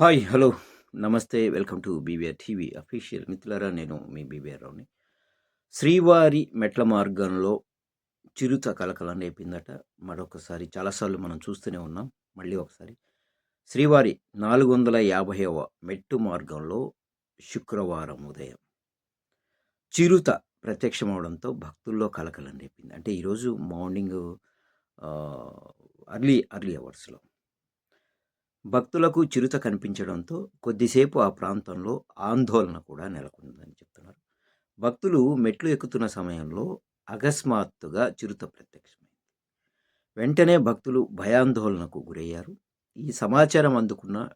Hi hello నమస్తే welcome to BVR TV official మిత్రులారా నేను మీ బీవీఆర్ రావుని శ్రీవారి మెట్ల మార్గంలో చిరుత కలకలం రేపిందట మరొకసారి చాలాసార్లు మనం చూస్తూనే ఉన్నాం. మళ్ళీ ఒకసారి. శ్రీవారి నాలుగు వందల యాభైవ మెట్టు మార్గంలో శుక్రవారం ఉదయం. చిరుత ప్రత్యక్షమవడంతో భక్తుల్లో కలకలం రేపింది అంటే ఈరోజు మార్నింగ్ అర్లీ అర్లీ అవర్స్లో భక్తులకు చిరుత కనిపించడంతో కొద్దిసేపు ఆ ప్రాంతంలో ఆందోళన కూడా నెలకొందని చెప్తున్నారు. భక్తులు మెట్లు ఎక్కుతున్న సమయంలో అకస్మాత్తుగా చిరుత ప్రత్యక్షమైంది. వెంటనే భక్తులు భయాందోళనకు గురయ్యారు. ఈ సమాచారం అందుకున్న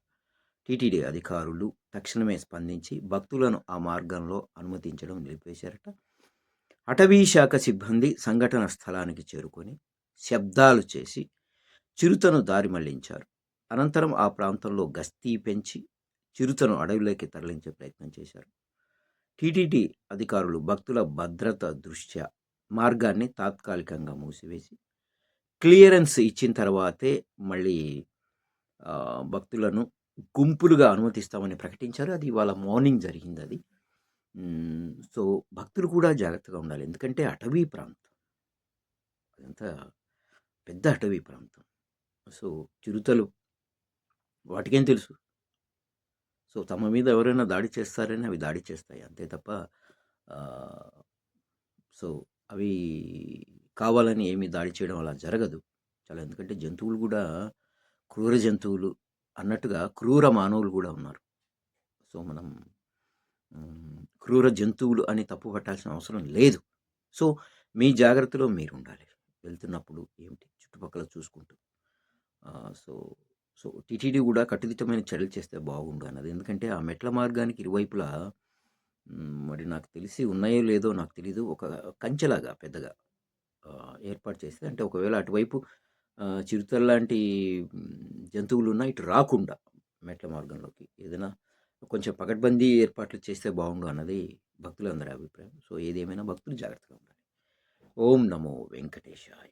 టీటీడీ అధికారులు తక్షణమే స్పందించి భక్తులను ఆ మార్గంలో అనుమతించడం నిలిపేశారట అటవీ శాఖ సిబ్బంది సంఘటన స్థలానికి చేరుకొని శబ్దాలు చేసి చిరుతను దారి మళ్ళించారు. అనంతరం ఆ ప్రాంతంలో గస్తీ పెంచి చిరుతను అడవిలోకి తరలించే ప్రయత్నం చేశారు. టీటీడీ అధికారులు భక్తుల భద్రత దృష్ట్యా మార్గాన్ని తాత్కాలికంగా మూసివేసి క్లియరెన్స్ ఇచ్చిన తర్వాతే మళ్ళీ భక్తులను గుంపులుగా అనుమతిస్తామని ప్రకటించారు. అది ఇవాళ మార్నింగ్ జరిగింది అది సో భక్తులు కూడా జాగ్రత్తగా ఉండాలి. ఎందుకంటే అటవీ ప్రాంతం. అదంతా పెద్ద అటవీ ప్రాంతం. సో చిరుతలు వాటికేం తెలుసు. సో తమ మీద ఎవరైనా దాడి చేస్తారని అవి దాడి చేస్తాయి. అంతే తప్ప సో అవి కావాలని ఏమీ దాడి చేయడం అలా జరగదు. చాలా ఎందుకంటే జంతువులు కూడా క్రూర జంతువులు అన్నట్టుగా క్రూర మానవులు కూడా ఉన్నారు. సో మనం క్రూర జంతువులు అని తప్పు పట్టాల్సిన అవసరం లేదు. సో మీ జాగ్రత్తలో మీరు ఉండాలి వెళ్తున్నప్పుడు ఏమిటి? చుట్టుపక్కల చూసుకుంటూ. సో సో టీటీడీ కూడా కట్టుదిట్టమైన చర్యలు చేస్తే బాగుండు అన్నది. ఎందుకంటే ఆ మెట్ల మార్గానికి ఇరువైపులా మరి నాకు తెలిసి ఉన్నాయో లేదో నాకు తెలీదు. ఒక కంచెలాగా పెద్దగా ఏర్పాటు చేస్తే అంటే ఒకవేళ అటువైపు చిరుతల లాంటి జంతువులు ఉన్నా ఇటు రాకుండా మెట్ల మార్గంలోకి. ఏదైనా కొంచెం పకడ్బందీ ఏర్పాట్లు చేస్తే బాగుండు అన్నది భక్తులందరి అభిప్రాయం. సో ఏదేమైనా భక్తులు జాగ్రత్తగా ఉండాలి. ఓం నమో వెంకటేశాయ.